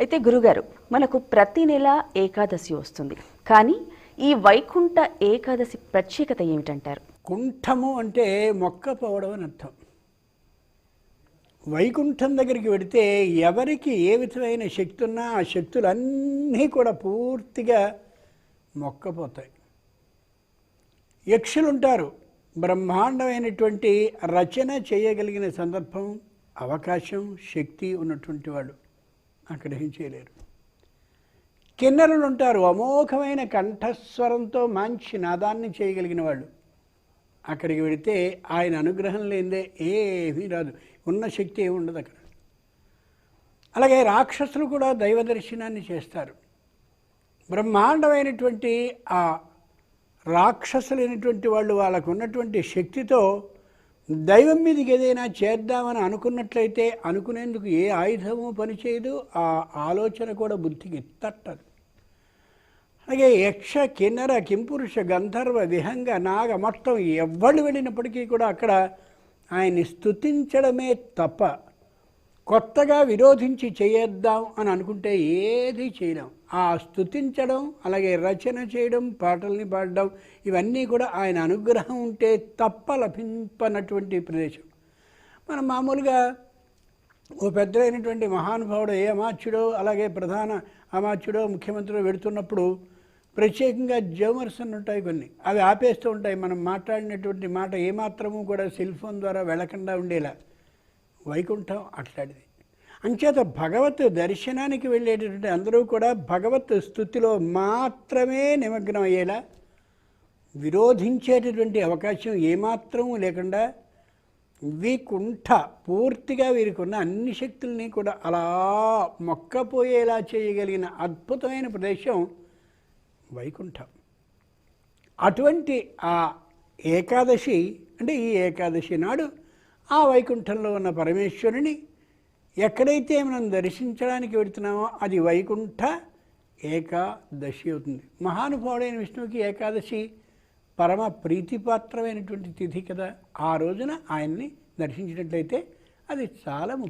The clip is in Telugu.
అయితే గురుగారు మనకు ప్రతి నెల ఏకాదశి వస్తుంది. కానీ ఈ వైకుంఠ ఏకాదశి ప్రత్యేకత ఏమిటంటారు? కుంఠము అంటే మొక్క పోవడం అని అర్థం. వైకుంఠం దగ్గరికి వెడితే ఎవరికి ఏ విధమైన శక్తి ఉన్నా ఆ శక్తులన్నీ కూడా పూర్తిగా మొక్కపోతాయి. యక్షులు ఉంటారు బ్రహ్మాండమైనటువంటి రచన చేయగలిగిన సందర్భం అవకాశం శక్తి ఉన్నటువంటి వాళ్ళు. అక్కడ ఏం చేయలేరు. కిన్నరులు ఉంటారు అమోఘమైన కంఠస్వరంతో మంచి నాదాన్ని చేయగలిగిన వాళ్ళు. అక్కడికి వెళితే ఆయన అనుగ్రహం లేనిదే ఏమీ రాదు. ఉన్న శక్తి ఏమి ఉండదు అక్కడ. అలాగే రాక్షసులు కూడా దైవ దర్శనాన్ని చేస్తారు. బ్రహ్మాండమైనటువంటి ఆ రాక్షసులైనటువంటి వాళ్ళు వాళ్ళకు ఉన్నటువంటి శక్తితో దైవం మీదకి ఏదైనా చేద్దామని అనుకున్నట్లయితే అనుకునేందుకు ఏ ఆయుధము పనిచేయదు. ఆ ఆలోచన కూడా బుద్ధికి తట్టదు. అలాగే యక్ష కిన్నర కింపురుష గంధర్వ విహంగ నాగ మొత్తం ఎవ్వరు వెళ్ళినప్పటికీ కూడా అక్కడ ఆయన్ని స్తుతించడమే తప్ప కొత్తగా విరోధించి చేయేద్దాం అని అనుకుంటే ఏది చేయలేం. ఆ స్థుతించడం అలాగే రచన చేయడం పాటల్ని పాడడం ఇవన్నీ కూడా ఆయన అనుగ్రహం ఉంటే తప్ప లభింపనటువంటి ప్రదేశం. మనం మామూలుగా ఓ పెద్దలైనటువంటి మహానుభావుడు ఏ అమాత్యుడో అలాగే ప్రధాన అమాత్యుడో ముఖ్యమంత్రిలో వెడుతున్నప్పుడు ప్రత్యేకంగా జమర్సన్ ఉంటాయి కొన్ని. అవి ఆపేస్తూ ఉంటాయి. మనం మాట్లాడినటువంటి మాట ఏమాత్రము కూడా సెల్ ఫోన్ ద్వారా వెళ్ళకుండా ఉండేలా. వైకుంఠం అట్లాంటిది. అంచేత భగవత్ దర్శనానికి వెళ్ళేటటువంటి అందరూ కూడా భగవత్ స్థుతిలో మాత్రమే నిమగ్నం అయ్యేలా విరోధించేటటువంటి అవకాశం ఏమాత్రం లేకుండా వికుంఠ పూర్తిగా వీరికి ఉన్న అన్ని శక్తుల్ని కూడా అలా మొక్కపోయేలా చేయగలిగిన అద్భుతమైన ప్రదేశం వైకుంఠం. అటువంటి ఆ ఏకాదశి అంటే ఈ ఏకాదశి నాడు ఆ వైకుంఠంలో ఉన్న పరమేశ్వరుని ఎక్కడైతే మనం దర్శించడానికి వెళుతున్నామో అది వైకుంఠ ఏకాదశి అవుతుంది. మహానుభావుడైన విష్ణువుకి ఏకాదశి పరమ ప్రీతిపాత్రమైనటువంటి తిథి కదా. ఆ రోజున ఆయన్ని దర్శించినట్లయితే అది చాలా ముఖ్యం.